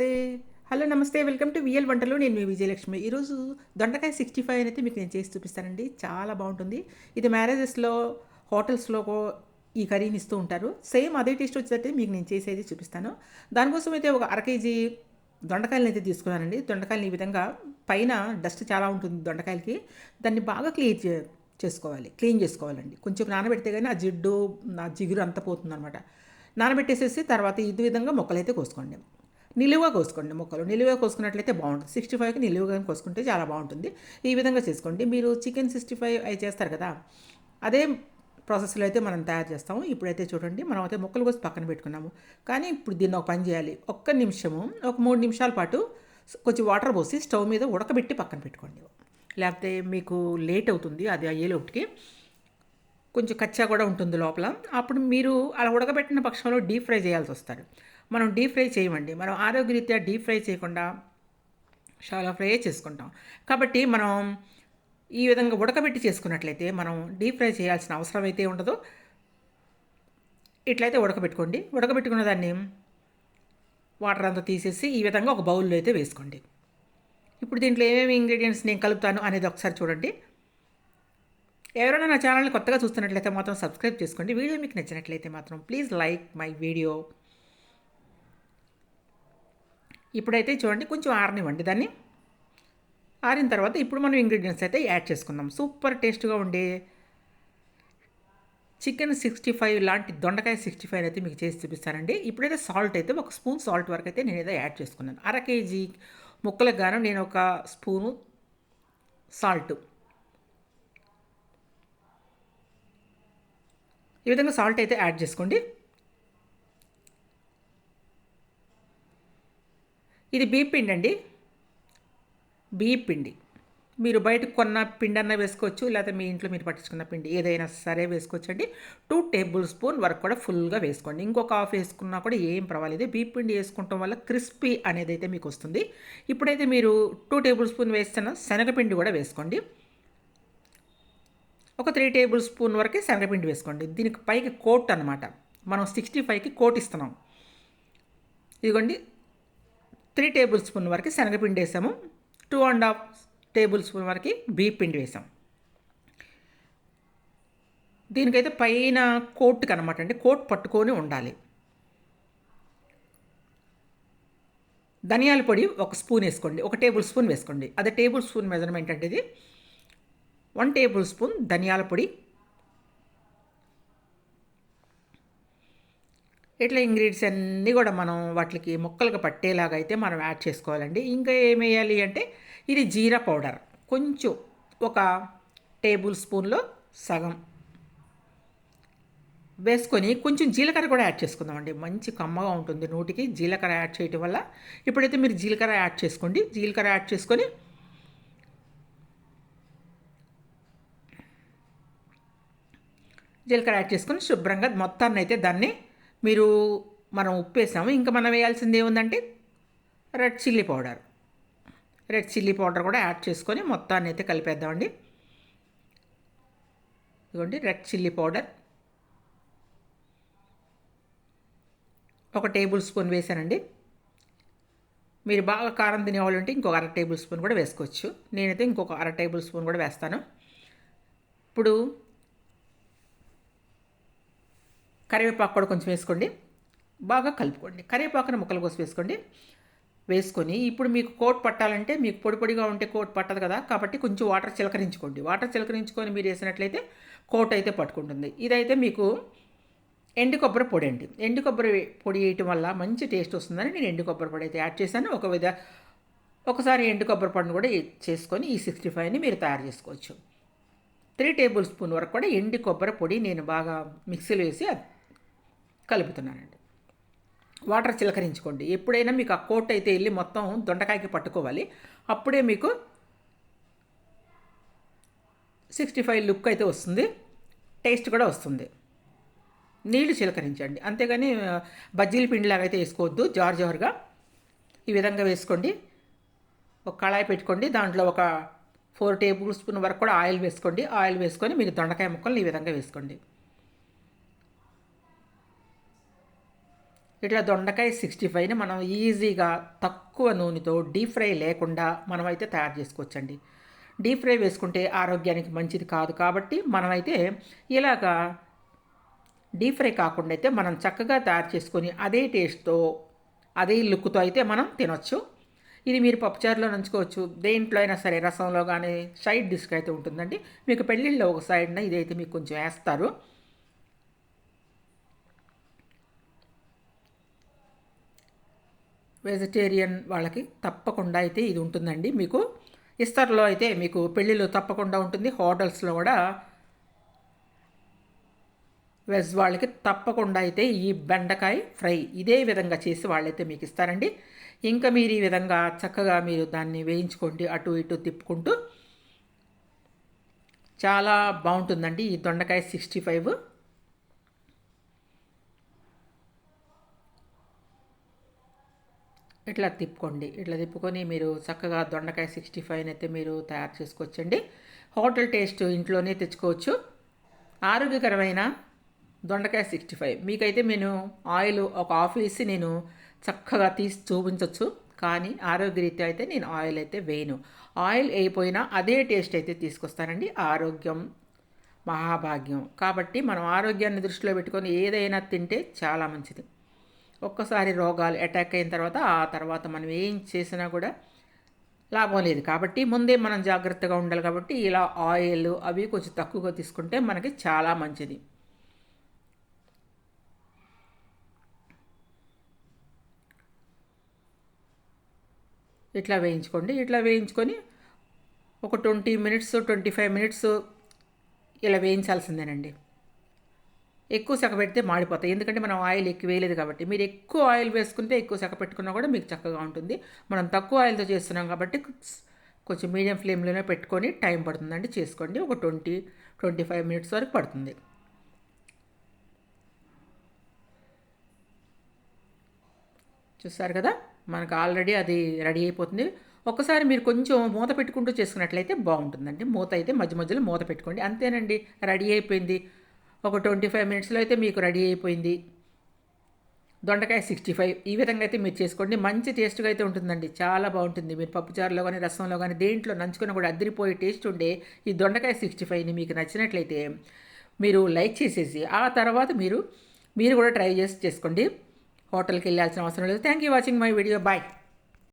నమస్తే. హలో నమస్తే. Welcome to VL వంటలు. నేను మీ విజయలక్ష్మి. ఈరోజు దొండకాయ సిక్స్టీ ఫైవ్ అయితే మీకు నేను చేసి చూపిస్తానండి. చాలా బాగుంటుంది. ఇది మ్యారేజెస్లో హోటల్స్లో ఈ కర్రీని ఇస్తూ ఉంటారు. సేమ్ అదే టేస్ట్ వచ్చేటట్టు మీకు నేను చేసేది చూపిస్తాను. దానికోసం అయితే ఒక అర కేజీ దొండకాయలను అయితే తీసుకున్నానండి. దొండకాయలు ఈ విధంగా పైన డస్ట్ చాలా ఉంటుంది దొండకాయలకి. దాన్ని బాగా క్లీన్ చే చేసుకోవాలి. క్లీన్ చేసుకోవాలండి. కొంచెం నానబెడితే కానీ ఆ జిడ్డు ఆ జిగురు అంతా పోతుందన్నమాట. నానబెట్టేసేసి తర్వాత ఇది విధంగా మొక్కలైతే కోసుకోండి. నిలువుగా కోసుకోండి ముక్కలు. నిలువుగా కోసుకున్నట్లయితే బాగుంటుంది. సిక్స్టీ ఫైవ్కి నిలువుగా కోసుకుంటే చాలా బాగుంటుంది. ఈ విధంగా చేసుకోండి. మీరు చికెన్ సిక్స్టీ ఫైవ్ అవి చేస్తారు కదా అదే ప్రాసెస్లో అయితే మనం తయారు చేస్తాము. ఇప్పుడైతే చూడండి మనం అయితే ముక్కలు కోసి పక్కన పెట్టుకున్నాము. కానీ ఇప్పుడు దీన్ని ఒక పని చేయాలి. ఒక్క నిమిషము ఒక మూడు నిమిషాల పాటు కొంచెం వాటర్ పోసి స్టవ్ మీద ఉడకబెట్టి పక్కన పెట్టుకోండి. లేకపోతే మీకు లేట్ అవుతుంది అది అయ్యేలోపుకి కొంచెం కచ్చా కూడా ఉంటుంది లోపల. అప్పుడు మీరు అలా ఉడకబెట్టిన పక్షంలో డీప్ ఫ్రై చేయాల్సి వస్తారు మనం డీప్ ఫ్రై చేయమండి. మనం ఆరోగ్యరీత్యా డీప్ ఫ్రై చేయకుండా చాలా ఫ్రై చేసుకుంటాం. కాబట్టి మనం ఈ విధంగా ఉడకబెట్టి చేసుకున్నట్లయితే మనం డీప్ ఫ్రై చేయాల్సిన అవసరం అయితే ఉండదు. ఇట్లయితే ఉడకబెట్టుకోండి. ఉడకబెట్టుకున్న దాన్ని వాటర్ అంతా తీసేసి ఈ విధంగా ఒక బౌల్లో అయితే వేసుకోండి. ఇప్పుడు దీంట్లో ఏమేమి ఇంగ్రీడియంట్స్ నేను కలుపుతాను అనేది ఒకసారి చూడండి. ఎవరైనా నా ఛానల్ని కొత్తగా చూస్తున్నట్లయితే మాత్రం సబ్స్క్రైబ్ చేసుకోండి. వీడియో మీకు నచ్చినట్లయితే మాత్రం ప్లీజ్ లైక్ మై వీడియో. ఇప్పుడైతే చూడండి కొంచెం ఆరనివ్వండి దాన్ని. ఆరిన తర్వాత ఇప్పుడు మనం ఇంగ్రీడియంట్స్ అయితే యాడ్ చేసుకుందాం. సూపర్ టేస్ట్గా ఉండే చికెన్ సిక్స్టీ ఫైవ్ లాంటి దొండకాయ సిక్స్టీ ఫైవ్ అయితే మీకు చేసి చూపిస్తానండి. ఇప్పుడైతే సాల్ట్ అయితే ఒక స్పూన్ సాల్ట్ వరకు అయితే నేను ఏదో యాడ్ చేసుకున్నాను. అర కేజీ ముక్కలకు గాను నేను ఒక స్పూను సాల్ట్. ఈ విధంగా సాల్ట్ అయితే యాడ్ చేసుకోండి. ఇది బీప్ పిండి అండి. బీప్ పిండి. మీరు బయటకు కొన్న పిండి అన్న వేసుకోవచ్చు లేకపోతే మీ ఇంట్లో మీరు పట్టించుకున్న పిండి ఏదైనా సరే వేసుకోవచ్చు అండి టూ టేబుల్ స్పూన్ వరకు కూడా ఫుల్గా వేసుకోండి. ఇంకొక హాఫ్ వేసుకున్నా కూడా ఏం పర్వాలేదు. బీప్ పిండి వేసుకోవటం వల్ల క్రిస్పీ అనేది అయితే మీకు వస్తుంది. ఇప్పుడైతే మీరు టూ టేబుల్ స్పూన్ వేస్తున్న శనగపిండి కూడా వేసుకోండి. ఒక త్రీ టేబుల్ స్పూన్ వరకే శనగపిండి వేసుకోండి. దీనికి పైకి కోట్ అనమాట మనం సిక్స్టీ ఫైవ్కి కోట్ ఇస్తున్నాం. ఇదిగోండి త్రీ టేబుల్ స్పూన్ వరకు శనగపిండి వేసాము. Two and half tablespoon వరకు బీప్ పిండి వేసాం. దీనికైతే పైన కోట్కి అనమాట అండి. కోట్ పట్టుకొని ఉండాలి. ధనియాల పొడి ఒక స్పూన్ వేసుకోండి. ఒక టేబుల్ స్పూన్ వేసుకోండి. అదే టేబుల్ స్పూన్ మెజర్మెంట్ అంటే ఇది. వన్ టేబుల్ స్పూన్ ధనియాల పొడి ఇట్లా ఇంగ్రీడియంట్స్ అన్నీ కూడా మనం వాటికి ముక్కలుగా పట్టేలాగా అయితే మనం యాడ్ చేసుకోవాలండి. ఇంకా ఏమేయాలి అంటే ఇది జీరా పౌడర్. కొంచెం ఒక టేబుల్ స్పూన్లో సగం వేసుకొని కొంచెం జీలకర్ర కూడా యాడ్ చేసుకుందామండి. మంచి కమ్మగా ఉంటుంది నోటికి. జీలకర్ర యాడ్ చేయటం వల్ల ఇప్పుడైతే మీరు జీలకర్ర యాడ్ చేసుకోండి. జీలకర్ర యాడ్ చేసుకొని జీలకర్ర యాడ్ చేసుకొని శుభ్రంగా మొత్తాన్ని అయితే దాన్ని మీరు మనం ఉప్పు వేసాము ఇంకా మనం వేయాల్సింది ఏముందంటే red chilli powder. Red chilli powder కూడా యాడ్ చేసుకొని మొత్తాన్ని అయితే కలిపేద్దామండి. ఇదిగోండి రెడ్ చిల్లీ పౌడర్. ఒక టేబుల్ స్పూన్ వేసానండి. మీరు బాగా కారం తినేవాళ్ళు ఇంకొక అర టేబుల్ స్పూన్ కూడా వేసుకోవచ్చు. నేనైతే ఇంకొక అర టేబుల్ స్పూన్ కూడా వేస్తాను. ఇప్పుడు కరివేపాకు కూడా కొంచెం వేసుకోండి. బాగా కలుపుకోండి. కరివేపాకును ముక్కలు కోసి వేసుకోండి. వేసుకొని ఇప్పుడు మీకు కోట్ పట్టాలంటే మీకు పొడి పొడిగా ఉంటే కోట్ పట్టదు కదా. కాబట్టి కొంచెం వాటర్ చిలకరించుకోండి. వాటర్ చిలకరించుకొని మీరు వేసినట్లయితే కోట్ అయితే పట్టుకుంటుంది. ఇదైతే మీకు ఎండు కొబ్బరి పొడి అండి. ఎండు కొబ్బరి పొడి వేయటం వల్ల మంచి టేస్ట్ వస్తుందని నేను ఎండు కొబ్బరి పొడి అయితే యాడ్ చేశాను. ఒక విధ ఒకసారి ఎండు కొబ్బరి పొడిని కూడా చేసుకొని ఈ సిక్స్టీ ఫైవ్ని మీరు తయారు చేసుకోవచ్చు. త్రీ టేబుల్ స్పూన్ వరకు కూడా ఎండు కొబ్బరి పొడి నేను బాగా మిక్సీలో వేసి కలుపుతున్నానండి. వాటర్ చిలకరించుకోండి. ఎప్పుడైనా మీకు ఆ కోట్ అయితే వెళ్ళి మొత్తం దొండకాయకి పట్టుకోవాలి. అప్పుడే మీకు సిక్స్టీ ఫైవ్ లుక్ అయితే వస్తుంది. టేస్ట్ కూడా వస్తుంది. నీళ్ళు చిలకరించండి. అంతేగాని బజ్జీల పిండిలాగా అయితే వేసుకోవద్దు. జార్ జార్గా ఈ విధంగా వేసుకోండి. ఒక కళాయి పెట్టుకోండి. దాంట్లో ఒక ఫోర్ టేబుల్ స్పూన్ వరకు కూడా ఆయిల్ వేసుకోండి. ఆయిల్ వేసుకొని మీరు దొండకాయ ముక్కలు ఈ విధంగా వేసుకోండి. ఇట్లా దొండకాయ సిక్స్టీ ఫైవ్ని మనం ఈజీగా తక్కువ నూనెతో డీప్ ఫ్రై లేకుండా మనమైతే తయారు చేసుకోవచ్చండి. డీప్ ఫ్రై వేసుకుంటే ఆరోగ్యానికి మంచిది కాదు కాబట్టి మనమైతే ఇలాగా డీప్ ఫ్రై కాకుండా అయితే మనం చక్కగా తయారు చేసుకొని అదే టేస్ట్తో అదే లుక్తో అయితే మనం తినొచ్చు. ఇది మీరు పప్పుచారులో నంచుకోవచ్చు. దేంట్లో అయినా సరే రసంలో కానీ సైడ్ డిష్కి అయితే ఉంటుందండి. మీకు పెళ్ళిళ్ళలో ఒక సైడ్న ఇదైతే మీకు కొంచెం వేస్తారు. వెజిటేరియన్ వాళ్ళకి తప్పకుండా అయితే ఇది ఉంటుందండి. మీకు ఇస్తర్లో అయితే మీకు పెళ్ళిలో తప్పకుండా ఉంటుంది. హోటల్స్లో కూడా వెజ్ వాళ్ళకి తప్పకుండా అయితే ఈ బెండకాయ ఫ్రై ఇదే విధంగా చేసి వాళ్ళైతే మీకు ఇస్తారండి. ఇంకా మీరు ఈ విధంగా చక్కగా మీరు దాన్ని వేయించుకోండి అటు ఇటు తిప్పుకుంటూ. చాలా బాగుంటుందండి ఈ దొండకాయ సిక్స్టీ ఫైవ్. ఇట్లా తిప్పుకోండి. ఇట్లా తిప్పుకొని మీరు చక్కగా దొండకాయ సిక్స్టీ ఫైవ్ అయితే మీరు తయారు చేసుకోవచ్చండి. హోటల్ టేస్ట్ ఇంట్లోనే తెచ్చుకోవచ్చు. ఆరోగ్యకరమైన దొండకాయ సిక్స్టీ ఫైవ్ మీకైతే నేను ఆయిల్ ఒక హాఫ్ వేసి నేను చక్కగా తీసి చూపించవచ్చు కానీ ఆరోగ్యరీత్యా అయితే నేను ఆయిల్ అయితే వేయను. ఆయిల్ వేయిపోయినా అదే టేస్ట్ అయితే తీసుకొస్తానండి. ఆరోగ్యం మహాభాగ్యం. కాబట్టి మనం ఆరోగ్యాన్ని దృష్టిలో పెట్టుకొని ఏదైనా తింటే చాలా మంచిది. ఒక్కసారి రోగాలు అటాక్ అయిన తర్వాత ఆ తర్వాత మనం ఏం చేసినా కూడా లాభం లేదు. కాబట్టి ముందే మనం జాగ్రత్తగా ఉండాలి కాబట్టి ఇలా ఆయిల్ అవి కొంచెం తక్కువగా తీసుకుంటే మనకి చాలా మంచిది. ఇట్లా వేయించుకోండి. ఇట్లా వేయించుకొని ఒక twenty minutes twenty five minutes ఇలా వేయించాల్సిందేనండి. ఎక్కువ సెక పెడితే మాడిపోతాయి. ఎందుకంటే మనం ఆయిల్ ఎక్కువ వేయలేదు కాబట్టి. మీరు ఎక్కువ ఆయిల్ వేసుకుంటే ఎక్కువ సెక పెట్టుకున్నా కూడా మీకు చక్కగా ఉంటుంది. మనం తక్కువ ఆయిల్తో చేస్తున్నాం కాబట్టి కొంచెం మీడియం ఫ్లేమ్లోనే పెట్టుకొని టైం పడుతుందండి. చేసుకోండి. ఒక ట్వంటీ ట్వంటీ ఫైవ్ మినిట్స్ వరకు పడుతుంది. చూసారు కదా? మనకు ఆల్రెడీ అది రెడీ అయిపోతుంది. ఒకసారి మీరు కొంచెం మూత పెట్టుకుంటూ చేసుకున్నట్లయితే బాగుంటుందండి. మూత అయితే మధ్య మధ్యలో మూత పెట్టుకోండి. అంతేనండి. రెడీ అయిపోయింది. ఒక ట్వంటీ ఫైవ్ మినిట్స్లో అయితే మీకు రెడీ అయిపోయింది. దొండకాయ సిక్స్టీ ఫైవ్. ఈ విధంగా అయితే మీరు చేసుకోండి. మంచి టేస్ట్గా అయితే ఉంటుందండి. చాలా బాగుంటుంది. మీరు పప్పుచారులో కానీ రసంలో కానీ దేంట్లో నంచుకున్న కూడా అద్దరిపోయే టేస్ట్ ఉండే ఈ దొండకాయ సిక్స్టీ ఫైవ్ని మీకు నచ్చినట్లయితే మీరు లైక్ చేసేసి ఆ తర్వాత మీరు మీరు కూడా ట్రై చేసి చేసుకోండి. హోటల్కి వెళ్ళాల్సిన అవసరం లేదు. Thank you watching my video bye